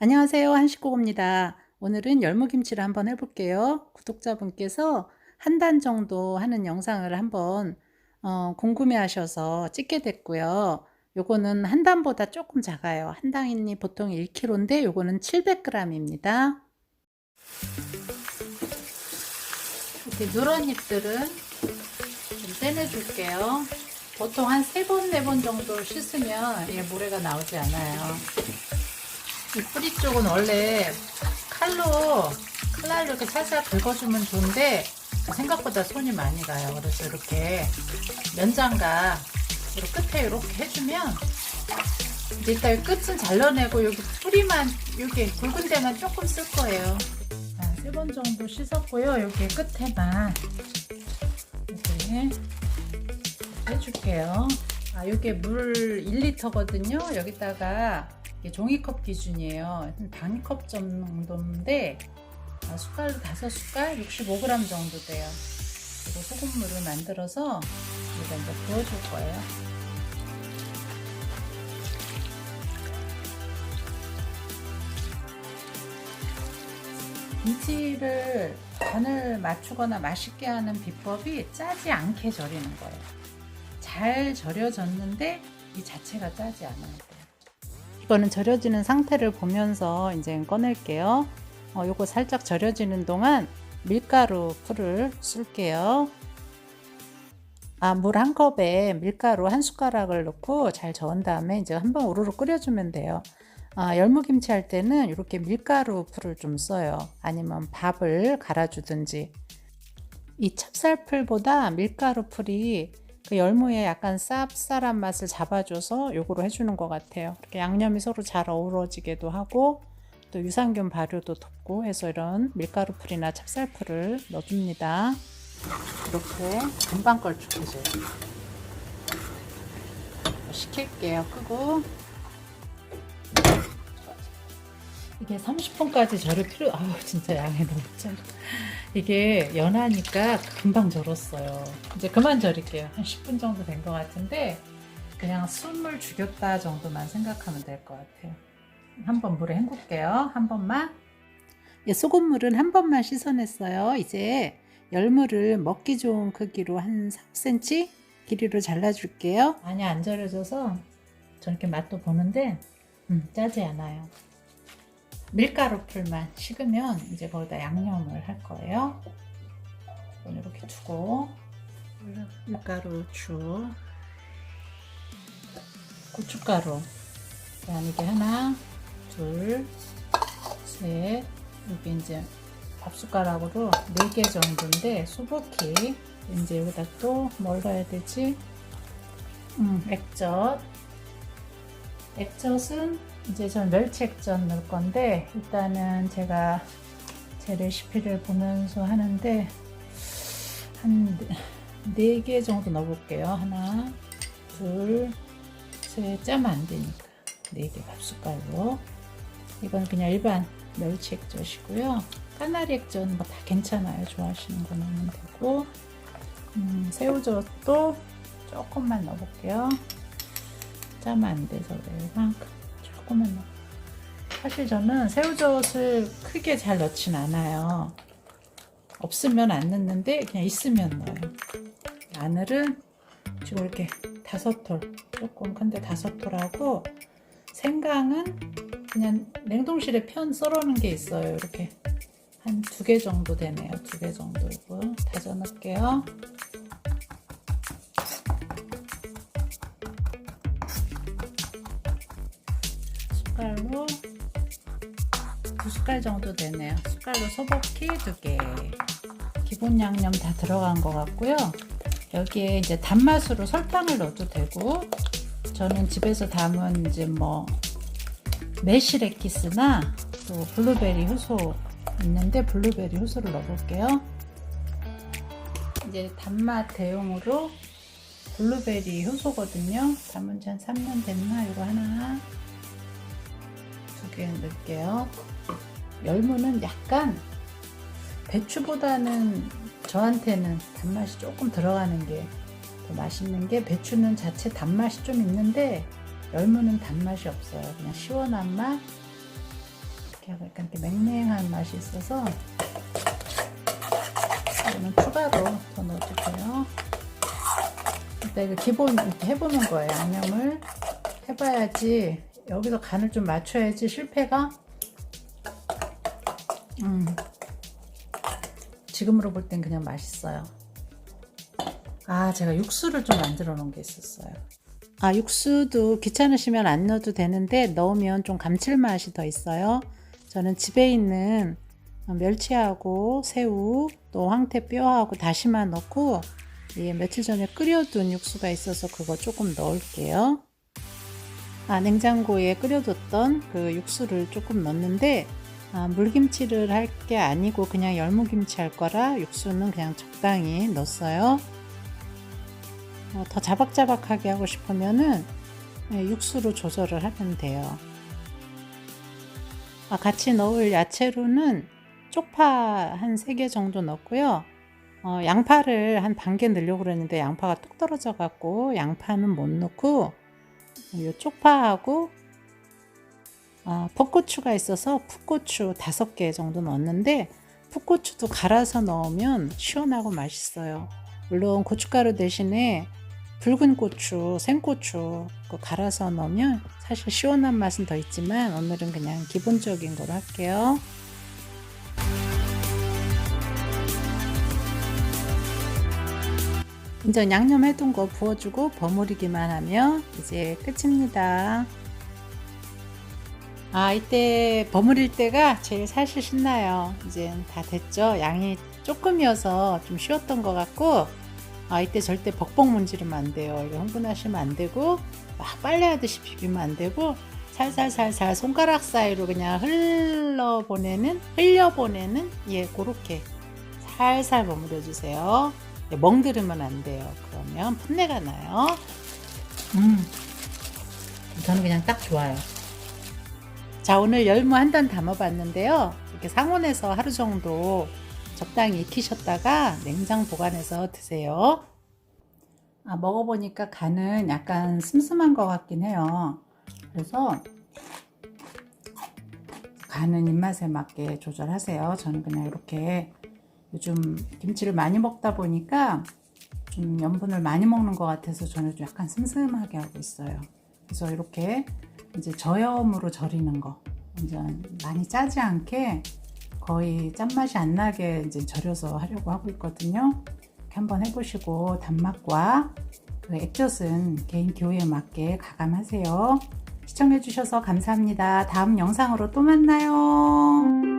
안녕하세요. 한식고입니다. 오늘은 열무김치를 한번 해볼게요. 구독자분께서 한 단 정도 하는 영상을 한번 어, 궁금해 하셔서 찍게 됐고요. 요거는 한 단보다 조금 작아요. 한 단이 보통 1kg인데 요거는 700g입니다. 이렇게 누런 잎들은 좀 떼내줄게요. 보통 한세 번, 네번 정도 씻으면 얘 모래가 나오지 않아요. 이 뿌리 쪽은 원래 칼로 칼날로 이렇게 살살 긁어주면 좋은데 생각보다 손이 많이 가요. 그래서 이렇게 면장갑 끝에 이렇게 해주면 이제 이 끝은 잘라내고 여기 뿌리만 여기 굵은 데만 조금 쓸 거예요. 세 번 정도 씻었고요. 여기 끝에만 이렇게 해줄게요. 아, 이게 물 1리터거든요. 여기다가 종이컵 기준이에요. 반 컵 정도인데 아, 숟갈로 5숟갈 65g 정도 돼요. 그리고 소금물을 만들어서 여기다 이제 부어줄 거예요. 김치를 간을 맞추거나 맛있게 하는 비법이 짜지 않게 절이는 거예요. 잘 절여졌는데 이 자체가 짜지 않아요. 이거는 절여지는 상태를 보면서 이제 꺼낼게요. 어, 요거 살짝 절여지는 동안 밀가루 풀을 쓸게요. 아, 물 한 컵에 밀가루 한 숟가락을 넣고 잘 저은 다음에 이제 한번 우르르 끓여주면 돼요. 아, 열무김치 할 때는 이렇게 밀가루 풀을 좀 써요. 아니면 밥을 갈아주든지. 이 찹쌀풀보다 밀가루 풀이 그 열무에 약간 쌉쌀한 맛을 잡아줘서 요거로 해주는 것 같아요. 이렇게 양념이 서로 잘 어우러지게도 하고 또 유산균 발효도 돕고 해서 이런 밀가루 풀이나 찹쌀풀을 넣어줍니다. 이렇게 금방 걸쭉해져요. 식힐게요. 끄고 이게 30분까지 절을 필요 아우 진짜 양이 너무 짜 이게 연하니까 금방 절었어요. 이제 그만 절일게요. 한 10분 정도 된 것 같은데 그냥 숨을 죽였다 정도만 생각하면 될 것 같아요. 한번 물에 헹굴게요. 한 번만. 예, 소금물은 한 번만 씻어냈어요. 이제 열무를 먹기 좋은 크기로 한 3cm 길이로 잘라줄게요. 많이 안 절여져서 저렇게 맛도 보는데 음, 짜지 않아요 밀가루 풀만 식으면 이제 거기다 양념을 할 거예요. 이렇게 두고 밀가루 주 고춧가루 그다음 이게 하나 둘셋 여기 이제 밥숟가락으로 4개 정도인데 수북히 이제 여기다 또 뭘 넣어야 되지? 음, 액젓 액젓은 이제 전 멸치 액젓 넣을 건데 일단은 제가 제 레시피를 보면서 하는데 한 4개 정도 넣어볼게요. 하나, 둘, 셋, 짜면 안 되니까 4개 밥숟갈로 이건 그냥 일반 멸치 액젓이고요. 까나리 액젓 뭐다 괜찮아요. 좋아하시는 거 넣으면 되고 음, 새우젓도 조금만 넣어볼게요. 짜면 안 돼서 그래요. 이만큼. 조금만. 사실 저는 새우젓을 크게 잘 넣진 않아요. 없으면 안 넣는데 그냥 있으면 넣어요. 마늘은 지금 이렇게 다섯 톨, 조금 큰데 다섯 톨하고 생강은 그냥 냉동실에 편 썰어놓은 게 있어요. 이렇게 한 두 개 정도 되네요. 두 개 정도이고 다져 넣을게요. 숟갈로 두 숟갈 정도 되네요. 숟갈로 소복히 두 개. 기본 양념 다 들어간 것 같고요. 여기에 이제 단맛으로 설탕을 넣어도 되고, 저는 집에서 담은 이제 뭐 메시레키스나 또 블루베리 효소 있는데 블루베리 효소를 넣어볼게요. 이제 단맛 대용으로 블루베리 효소거든요. 담은 지 한 3년 됐나? 이거 하나 두개 넣을게요. 열무는 약간 배추보다는 저한테는 단맛이 조금 들어가는 게 더 맛있는 게 배추는 자체 단맛이 좀 있는데 열무는 단맛이 없어요. 그냥 시원한 맛. 이렇게 약간 이렇게 맹맹한 맛이 있어서 이거는 추가로 더 넣어주고요. 일단 이거 기본 이렇게 해보는 거예요. 양념을 해봐야지 여기서 간을 좀 맞춰야지 실패가 음 지금으로 볼 땐 그냥 맛있어요. 아 제가 육수를 좀 만들어 놓은 게 있었어요. 아 육수도 귀찮으시면 안 넣어도 되는데 넣으면 좀 감칠맛이 더 있어요. 저는 집에 있는 멸치하고 새우 또 황태뼈하고 다시마 넣고 예, 며칠 전에 끓여둔 육수가 있어서 그거 조금 넣을게요. 아, 냉장고에 끓여뒀던 그 육수를 조금 넣는데 아, 물김치를 할 게 아니고 그냥 열무김치 할 거라 육수는 그냥 적당히 넣었어요. 어, 더 자박자박하게 하고 싶으면은 예, 육수로 조절을 하면 돼요. 아, 같이 넣을 야채로는 쪽파 한 3개 정도 넣고요. 어, 양파를 한 반 개 넣으려고 그랬는데 양파가 뚝 떨어져 갖고 양파는 못 넣고 이 쪽파하고 어, 풋고추가 있어서 풋고추 다섯 개 정도 넣었는데 풋고추도 갈아서 넣으면 시원하고 맛있어요. 물론 고춧가루 대신에 붉은 고추, 생고추 갈아서 넣으면 사실 시원한 맛은 더 있지만 오늘은 그냥 기본적인 걸로 할게요. 이제 양념해둔 거 부어주고 버무리기만 하면 이제 끝입니다. 아 이때 버무릴 때가 제일 사실 신나요. 이제 다 됐죠. 양이 조금이어서 좀 쉬웠던 것 같고 아 이때 절대 벅벅 문지르면 안 돼요. 이거 흥분하시면 안 되고 막 빨래하듯이 비비면 안 되고 살살살살 손가락 사이로 그냥 흘러보내는 흘려보내는 예 그렇게 살살 버무려 주세요. 예, 멍들으면 안 돼요. 그러면 풋내가 나요. 음, 저는 그냥 딱 좋아요. 자, 오늘 열무 한 단 담아봤는데요. 이렇게 상온에서 하루 정도 적당히 익히셨다가 냉장 보관해서 드세요. 아, 먹어보니까 간은 약간 슴슴한 것 같긴 해요. 그래서 간은 입맛에 맞게 조절하세요. 저는 그냥 이렇게 요즘 김치를 많이 먹다 보니까 좀 염분을 많이 먹는 것 같아서 저는 좀 약간 슴슴하게 하고 있어요. 그래서 이렇게 이제 저염으로 절이는 거, 완전 많이 짜지 않게 거의 짠맛이 안 나게 이제 절여서 하려고 하고 있거든요. 한번 해보시고 단맛과 그 액젓은 개인 기호에 맞게 가감하세요. 시청해주셔서 감사합니다. 다음 영상으로 또 만나요.